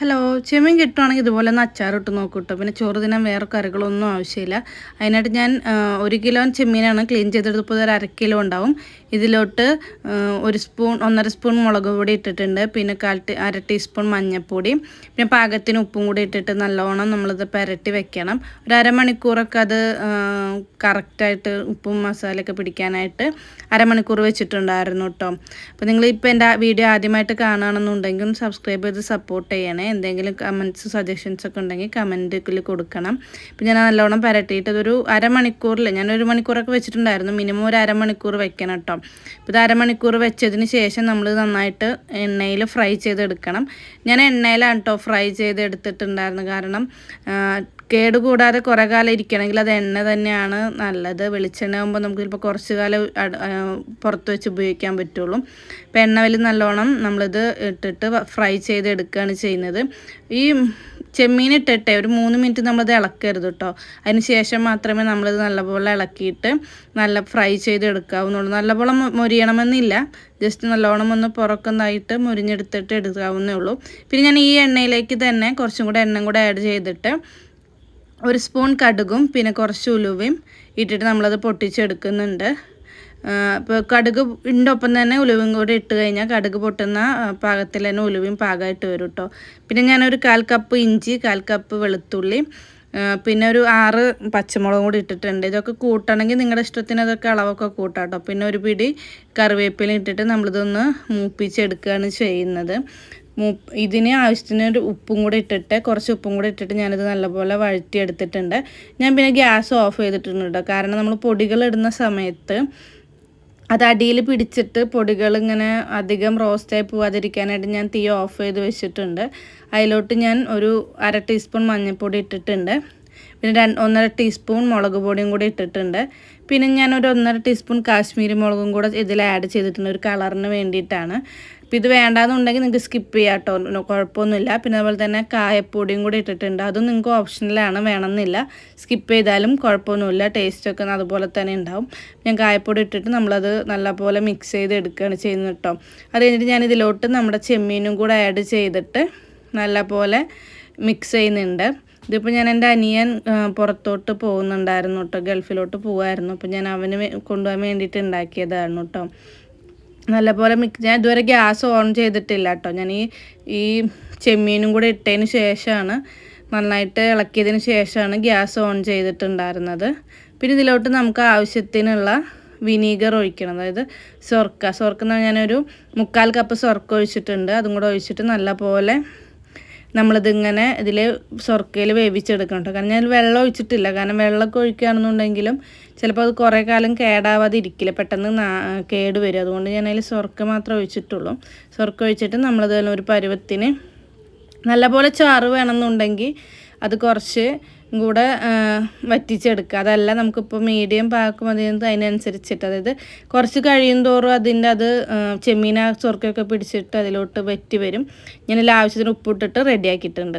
Hello ചെമ്മീൻ കിട്ടുവാണെങ്കിൽ ഇതുപോലെ ഒന്ന് അച്ചാറിട്ട് നോക്കൂ കേട്ടോ പിന്നെ ചോറ് തിന്നാൻ വേറെ കറികളൊന്നും ആവശ്യമില്ല. അതിനായിട്ട് ഞാൻ ഒരു കിലോ ചെമ്മീനാണ് ക്ലീൻ ചെയ്തെടുത്തപ്പോൾ ഒരു അര കിലോ ഉണ്ടാവും. ഇതിലോട്ട് ഒരു സ്പൂൺ ഒന്നര സ്പൂൺ മുളക് പൊടി ഇട്ടിട്ടുണ്ട്. പിന്നെ കാൽ അര ടീസ്പൂൺ മഞ്ഞൾപ്പൊടി. പിന്നെ പാകത്തിന് ഉപ്പും കൂടി ഇട്ടിട്ട് നല്ലോണം നമ്മളിത് പുരട്ടി വെക്കണം. ഒരു അരമണിക്കൂറൊക്കെ അത് കറക്റ്റായിട്ട് ഉപ്പും മസാലയൊക്കെ പിടിക്കാനായിട്ട് അരമണിക്കൂർ വെച്ചിട്ടുണ്ടായിരുന്നു കേട്ടോ അപ്പോൾ നിങ്ങൾ ഇപ്പോൾ എന്റെ വീഡിയോ ആദ്യമായിട്ട് കാണുകയാണെന്നുണ്ടെങ്കിൽ സബ്സ്ക്രൈബ് ചെയ്ത് സപ്പോർട്ട് ചെയ്യണേ. എന്തെങ്കിലും കമന്റ്സ് സജഷൻസ് ഒക്കെ ഉണ്ടെങ്കിൽ കമന്റിൽ കൊടുക്കണം. ഇപ്പം ഞാൻ നല്ലോണം പരട്ടിയിട്ട് അതൊരു അരമണിക്കൂറിൽ ഞാൻ ഒരു മണിക്കൂറൊക്കെ വെച്ചിട്ടുണ്ടായിരുന്നു. മിനിമം ഒരു അരമണിക്കൂർ വെക്കണം കേട്ടോ ഇപ്പോൾ ഇത് അരമണിക്കൂർ വെച്ചതിന് ശേഷം നമ്മൾ നന്നായിട്ട് എണ്ണയിൽ ഫ്രൈ ചെയ്തെടുക്കണം. ഞാൻ എണ്ണയിലാണ് കേട്ടോ ഫ്രൈ ചെയ്തെടുത്തിട്ടുണ്ടായിരുന്നു കാരണം ആ, കേട് കൂടാതെ കുറേ കാലം ഇരിക്കണമെങ്കിൽ അത് എണ്ണ തന്നെയാണ് നല്ലത്. വെളിച്ചെണ്ണ ആകുമ്പോൾ നമുക്ക് ചിലപ്പോൾ കുറച്ച് കാലം പുറത്ത് വെച്ച് ഉപയോഗിക്കാൻ പറ്റുള്ളൂ. അപ്പോൾ വലിയ നല്ലോണം നമ്മളിത് ഇട്ടിട്ട് ഫ്രൈ ചെയ്തെടുക്കുകയാണ് ചെയ്യുന്നത്. ഈ ചെമ്മീൻ ഇട്ടിട്ടെ ഒരു മൂന്ന് മിനിറ്റ് നമ്മളത് ഇളക്കരുത് കേട്ടോ അതിന് ശേഷം മാത്രമേ നമ്മളിത് നല്ലപോലെ ഇളക്കിയിട്ട് നല്ല ഫ്രൈ ചെയ്തെടുക്കാവുന്നുള്ളൂ നല്ലപോലെ മുരിയണമെന്നില്ല മൊരിയണമെന്നില്ല. ജസ്റ്റ് നല്ലോണം ഒന്ന് പുറക്കുന്നതായിട്ട് മുരിഞ്ഞെടുത്തിട്ട് എടുക്കാവുന്നേ ഉള്ളൂ. പിന്നെ ഞാൻ ഈ എണ്ണയിലേക്ക് തന്നെ കുറച്ചും കൂടെ എണ്ണ കൂടെ ആഡ് ചെയ്തിട്ട് ഒരു സ്പൂൺ കടുകും പിന്നെ കുറച്ച് ഉലുവയും ഇട്ടിട്ട് നമ്മളത് പൊട്ടിച്ചെടുക്കുന്നുണ്ട്. ഇപ്പോൾ കടുക് ഇണ്ടൊപ്പം തന്നെ ഉലുവയും കൂടി ഇട്ട് കഴിഞ്ഞാൽ കടുക് പൊട്ടുന്ന പാകത്തിൽ തന്നെ ഉലുവയും പാകമായിട്ട് വരും കേട്ടോ. പിന്നെ ഞാനൊരു കാൽ കപ്പ് ഇഞ്ചി കാൽ കപ്പ് വെളുത്തുള്ളി പിന്നെ ഒരു ആറ് പച്ചമുളകും കൂടി ഇട്ടിട്ടുണ്ട്. ഇതൊക്കെ കൂട്ടണമെങ്കിൽ നിങ്ങളുടെ ഇഷ്ടത്തിന് അതൊക്കെ അളവൊക്കെ കൂട്ടാം കേട്ടോ. പിന്നെ ഒരു പിടി കറിവേപ്പില ഇട്ടിട്ട് നമ്മളിതൊന്ന് മൂപ്പിച്ചെടുക്കുകയാണ് ചെയ്യുന്നത്. ഇതിന് ആവശ്യത്തിന് ഒരു ഉപ്പും കൂടി ഇട്ടിട്ട് കുറച്ച് ഉപ്പും കൂടി ഇട്ടിട്ട് ഞാനിത് നല്ലപോലെ വഴറ്റിയെടുത്തിട്ടുണ്ട്. ഞാൻ പിന്നെ ഗ്യാസ് ഓഫ് ചെയ്തിട്ടുണ്ട് കേട്ടോ കാരണം നമ്മൾ പൊടികൾ ഇടുന്ന സമയത്ത് അത് അടിയിൽ പിടിച്ചിട്ട് പൊടികൾ ഇങ്ങനെ അധികം റോസ്റ്റായി പോവാതിരിക്കാനായിട്ട് ഞാൻ തീ ഓഫ് ചെയ്ത് വെച്ചിട്ടുണ്ട്. അതിലോട്ട് ഞാൻ ഒരു അര ടീസ്പൂൺ മഞ്ഞൾപ്പൊടി ഇട്ടിട്ടുണ്ട്. പിന്നെ രണ്ട് ഒന്നര ടീസ്പൂൺ മുളക് പൊടിയും കൂടി ഇട്ടിട്ടുണ്ട്. പിന്നെ ഞാൻ ഒരു ഒന്നര ടീസ്പൂൺ കാശ്മീരി മുളകും കൂടെ ഇതിൽ ആഡ് ചെയ്തിട്ടുണ്ട്. ഒരു കളറിന് വേണ്ടിയിട്ടാണ്. അപ്പോൾ ഇത് വേണ്ടാന്നുണ്ടെങ്കിൽ നിങ്ങൾക്ക് സ്കിപ്പ് ചെയ്യാം കേട്ടോ. കുഴപ്പമൊന്നുമില്ല. പിന്നെ അതുപോലെ തന്നെ കായപ്പൊടിയും കൂടി ഇട്ടിട്ടുണ്ട്. അതും നിങ്ങൾക്ക് ഓപ്ഷനിലാണ് വേണമെന്നില്ല. സ്കിപ്പ് ചെയ്താലും കുഴപ്പമൊന്നുമില്ല. ടേസ്റ്റൊക്കെ അതുപോലെ തന്നെ ഉണ്ടാവും. ഞാൻ കായപ്പൊടി ഇട്ടിട്ട് നമ്മളത് നല്ലപോലെ മിക്സ് ചെയ്ത് എടുക്കുകയാണ് ചെയ്യുന്നത് കേട്ടോ. അത് കഴിഞ്ഞിട്ട് ഞാൻ ഇതിലോട്ട് നമ്മുടെ ചെമ്മീനും കൂടെ ആഡ് ചെയ്തിട്ട് നല്ലപോലെ മിക്സ് ചെയ്യുന്നുണ്ട്. ഇതിപ്പോൾ ഞാൻ എന്റെ അനിയൻ പുറത്തോട്ട് പോകുന്നുണ്ടായിരുന്നു കേട്ടോ. ഗൾഫിലോട്ട് പോകുമായിരുന്നു അപ്പോൾ ഞാൻ അവന് കൊണ്ടുപോകാൻ വേണ്ടിയിട്ട് ഉണ്ടാക്കിയതായിരുന്നു കേട്ടോ. നല്ലപോലെ മിക്സ് ഞാൻ ഇതുവരെ ഗ്യാസ് ഓൺ ചെയ്തിട്ടില്ല കേട്ടോ. ഞാൻ ഈ ഈ ചെമ്മീനും കൂടെ ഇട്ടതിന് ശേഷമാണ് നന്നായിട്ട് ഇളക്കിയതിന് ശേഷമാണ് ഗ്യാസ് ഓൺ ചെയ്തിട്ടുണ്ടായിരുന്നത്. പിന്നെ ഇതിലോട്ട് നമുക്ക് ആവശ്യത്തിനുള്ള വിനീഗർ ഒഴിക്കണം. അതായത് സൊർക്ക. സ്വർക്കെന്ന് പറഞ്ഞാൽ ഞാനൊരു മുക്കാൽ കപ്പ് സൊർക്ക ഒഴിച്ചിട്ടുണ്ട്. അതും കൂടെ ഒഴിച്ചിട്ട് നല്ലപോലെ നമ്മളിതിങ്ങനെ ഇതിൽ സൊർക്കയിൽ വേവിച്ചെടുക്കണം കേട്ടോ കാരണം ഞാൻ വെള്ളം ഒഴിച്ചിട്ടില്ല. കാരണം വെള്ളമൊക്കെ ഒഴിക്കുകയാണെന്നുണ്ടെങ്കിലും ചിലപ്പോൾ അത് കുറേ കാലം കേടാവാതെ ഇരിക്കില്ല പെട്ടെന്ന് കേട് വരും. അതുകൊണ്ട് ഞാൻ അതിൽ സൊർക്ക മാത്രമേ ഒഴിച്ചിട്ടുള്ളൂ. സൊർക്ക ഒഴിച്ചിട്ട് നമ്മളിത് ഒരു പരുവത്തിന് നല്ലപോലെ ചാറ് വേണമെന്നുണ്ടെങ്കിൽ അത് കുറച്ച് കൂടെ വറ്റിച്ചെടുക്കുക. അതല്ല നമുക്കിപ്പോൾ മീഡിയം പാക്ക് മതി അതിനനുസരിച്ചിട്ട്. അതായത് കുറച്ച് കഴിയും തോറും അതിന്റെ അത് ചെമ്മീന ചൊറുക്കൊക്കെ പിടിച്ചിട്ട് അതിലോട്ട് വറ്റി വരും. ഞാനതിൽ ആവശ്യത്തിന് ഉപ്പിട്ടിട്ട് റെഡിയാക്കിയിട്ടുണ്ട്